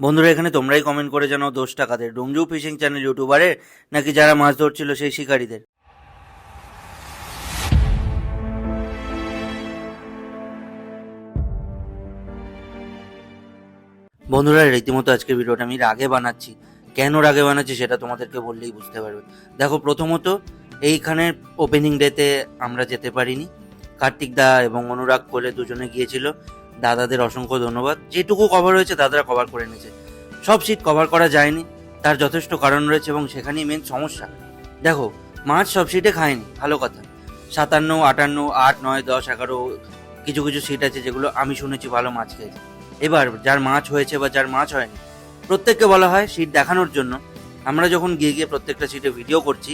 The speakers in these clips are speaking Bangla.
বন্ধুরা, এখানে তোমরাই কমেন্ট করে জানাও দোষ টাকাদের ডোমজু ফিশিং চ্যানেল ইউটিউবারের নাকি যারা মাছ ধরছিল সেই শিকারীদের? বন্ধুরা, রীতিমতো আজকের ভিডিওটা আমি রাগে বানাচ্ছি। কেন রাগে বানাচ্ছি সেটা তোমাদেরকে বললেই বুঝতে পারবে। দেখো, প্রথমত এইখানের ওপেনিং ডেতে আমরা যেতে পারিনি। কার্তিক দা এবং অনুরাগ কোলে দুজনে গিয়েছিল। দাদাদের অসংখ্য ধন্যবাদ। যেটুকু কভার হয়েছে দাদারা কভার করে নিয়েছে। সব সিট কভার করা যায়নি। তার যথেষ্ট কারণ রয়েছে এবং সেখানেই মেন সমস্যা। দেখো, মাছ সব সিটে খায়নি, ভালো কথা। সাতান্ন, আটান্ন, আট, নয়, দশ, এগারো, কিছু কিছু সিট আছে যেগুলো আমি শুনেছি ভালো মাছ খেয়েছে। এবার যার মাছ হয়েছে বা যার মাছ হয়নি, প্রত্যেককে বলা হয় সিট দেখানোর জন্য। আমরা যখন গিয়ে গিয়ে প্রত্যেকটা সিটে ভিডিও করছি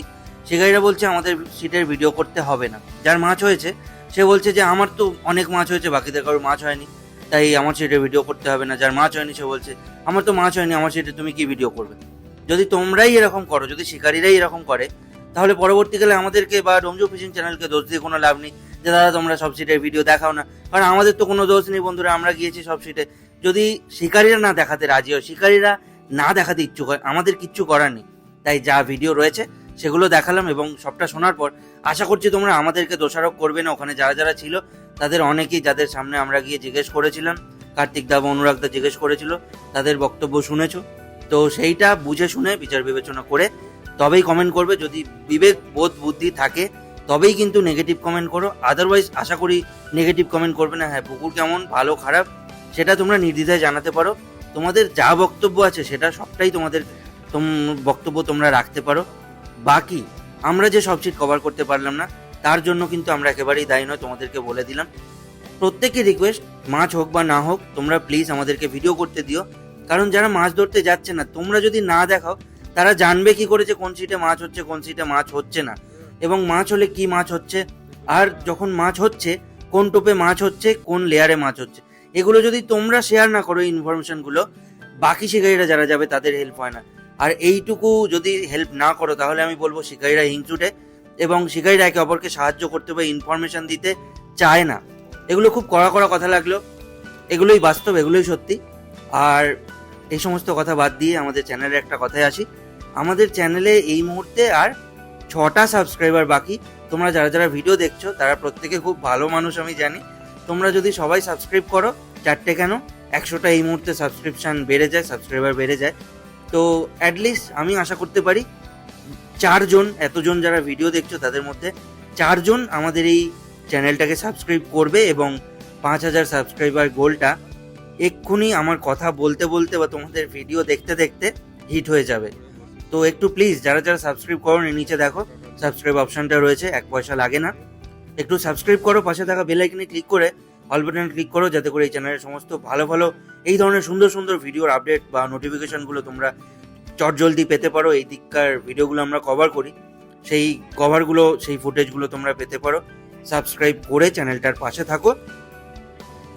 গাড়িরা বলছে আমাদের সিটের ভিডিও করতে হবে না। যার মাছ হয়েছে সে বলছে যে, আমার তো অনেক মাছ হয়েছে, বাকিদের কারোর মাছ হয়নি। তাই আমার সিটে ভিডিও করতে হবে না। যার মাছ হয়নি, সে বলছে, আমার তো মাছ হয়নি, আমার সিটে তুমি কি ভিডিও করবে? যদি তোমরাই এরকম করো, যদি শিকারীরাই এরকম করে, তাহলে পরবর্তীকালে আমাদেরকে বা রমজু ফিশিং চ্যানেলকে দোষ দিয়ে কোনো লাভ নেই। যে, দাদা, তোমরা সব সিটের ভিডিও দেখাও না। কারণ আমাদের তো কোনো দোষ নেই বন্ধুরা, আমরা গিয়েছি সব সিটে। যদি শিকারীরা না দেখাতে রাজি হয়, শিকারীরা না দেখাতে ইচ্ছুক হয়, আমাদের কিচ্ছু করার নেই। তাই যা ভিডিও রয়েছে, সেগুলো দেখালাম এবং সবটা শোনার পর আশা করছি তোমরা আমাদেরকে দোষারোপ করবে না। ওখানে যারা যারা ছিল, তাদের অনেকেই যাদের সামনে আমরা গিয়ে জিজ্ঞেস করেছিলাম, কার্তিক দা অনুরাগ দা জিজ্ঞেস করেছিল, তাদের বক্তব্য শুনেছো। তো সেইটা বুঝে শুনে বিচার বিবেচনা করে তবেই কমেন্ট করবে। যদি বিবেক, বোধ, বুদ্ধি থাকে, তবেই কিন্তু নেগেটিভ কমেন্ট করো। আদারওয়াইজ আশা করি নেগেটিভ কমেন্ট করবে না। হ্যাঁ পুকুর কেমন? ভালো, খারাপ, সেটা তোমরা নির্দ্বিধায় জানাতে পারো। তোমাদের যা বক্তব্য আছে, সেটা সবটাই তোমাদের, তোম, বক্তব্য তোমরা রাখতে পারো। বাকি আমরা যে সব সিট কভার করতে পারলাম না, তার জন্য কিন্তু আমরা একেবারেই দায়ী নয়, তোমাদেরকে বলে দিলাম। প্রত্যেককে রিকোয়েস্ট মাছ হোক বা না হোক, তোমরা প্লিজ আমাদেরকে ভিডিও করতে দিও। কারণ যারা মাছ ধরতে যাচ্ছে না, তোমরা যদি না দেখাও, তারা জানবে কি করে যে কোন সিটে মাছ হচ্ছে, কোন সিটে মাছ হচ্ছে না। এবং মাছ হলে কি মাছ হচ্ছে, আর যখন মাছ হচ্ছে, কোন টোপে মাছ হচ্ছে, কোন লেয়ারে মাছ হচ্ছে। এগুলো যদি তোমরা শেয়ার না করো ইনফরমেশনগুলো বাকি শিকারীরা যারা যাবে, তাদের হেল্প হয় না। আর এইটুকু যদি হেল্প না করো, তাহলে আমি বলব শিকারীরা হিংচুটে এবং শিকারীরা একে অপরকে সাহায্য করতে বা ইনফরমেশন দিতে চায় না। এগুলো খুব কড়া কড়া কথা লাগল। এগুলোই বাস্তব, এগুলোই সত্যি। আর এই সমস্ত কথা বাদ দিয়ে আমাদের চ্যানেলে একটা কথায় আসি। আমাদের চ্যানেলে এই মুহূর্তে আর ছটা সাবস্ক্রাইবার বাকি। তোমরা যারা যারা ভিডিও দেখছ, তারা প্রত্যেকে খুব ভালো মানুষ, আমি জানি। তোমরা যদি সবাই সাবস্ক্রাইব করো, চারটে কেন? একশোটা এই মুহূর্তে সাবস্ক্রিপশন বেড়ে যায় সাবস্ক্রাইবার বেড়ে যায়। তো অ্যাটলিস্ট আমি আশা করতে পারি চারজন, এতজন যারা ভিডিও দেখছ তাদের মধ্যে চারজন আমাদের এই চ্যানেলটাকে সাবস্ক্রাইব করবে এবং পাঁচ হাজার সাবস্ক্রাইবার গোলটা এক্ষুনি আমার কথা বলতে বলতে বা তোমাদের ভিডিও দেখতে দেখতে হিট হয়ে যাবে। তো একটু প্লিজ যারা যারা সাবস্ক্রাইব করো নিচে দেখো সাবস্ক্রাইব অপশনটা রয়েছে, এক পয়সা লাগে না। একটু সাবস্ক্রাইব করো, পাশে থাকা বেল আইকনে ক্লিক করে অল বাটনে ক্লিক করো যাতে করে এই চ্যানেলের সমস্ত ভালো ভালো এই ধরনের সুন্দর সুন্দর ভিডিওর আপডেট বা নোটিফিকেশনগুলো তোমরা চটজলদি পেতে পারো। এই দিককার ভিডিওগুলো আমরা কভার করি। সেই কভারগুলো সেই ফুটেজগুলো তোমরা পেতে পারো। সাবস্ক্রাইব করে চ্যানেলটার পাশে থাকো।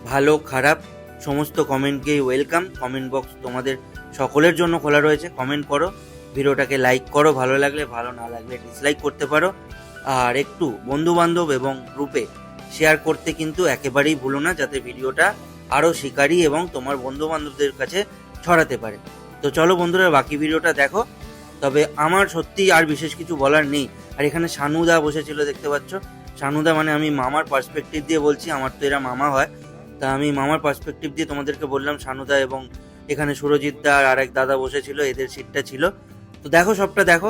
ভালো, খারাপ, সমস্ত কমেন্টকেই ওয়েলকাম কমেন্ট বক্স তোমাদের সকলের জন্য খোলা রয়েছে। কমেন্ট করো। ভিডিওটাকে লাইক করো। ভালো লাগলে, ভালো না লাগলে ডিসলাইক করতে পারো। আর একটু বন্ধু বান্ধব এবং গ্রুপে শেয়ার করতে কিন্তু একেবারেই ভুলো না, যাতে ভিডিওটা আরও শিকারী এবং তোমার বন্ধু বান্ধবদের কাছে ছড়াতে পারে। তো চলো বন্ধুরা, বাকি ভিডিওটা দেখো। তবে আমার সত্যি আর বিশেষ কিছু বলার নেই। আর এখানে শানুদা বসেছিল, দেখতে পাচ্ছ? শানুদা মানে আমি মামার পার্সপেক্টিভ দিয়ে বলছি, আমার তো এরা মামা হয়। তা আমি মামার পার্সপেক্টিভ দিয়ে তোমাদেরকে বললাম শানুদা এবং এখানে সুরজিৎ দা আর আরেক দাদা বসেছিল, এদের সিটটা ছিল। তো দেখো, সবটা দেখো।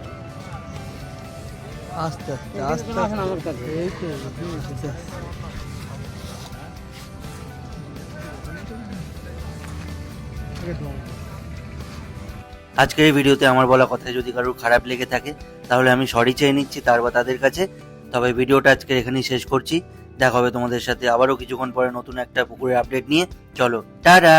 আস্তে আস্তে আস্তে আস্তে। এই তো আজকের এই ভিডিওতে আমার বলা কথা যদি কারোর খারাপ লেগে থাকে তাহলে আমি সরি চেয়ে নিচ্ছি তার বা তাদের কাছে। তবে ভিডিওটা আজকে এখানেই শেষ করছি। দেখা হবে তোমাদের সাথে আবারও কিছুক্ষণ পরে নতুন একটা পুকুরের আপডেট নিয়ে। চলো টাটা!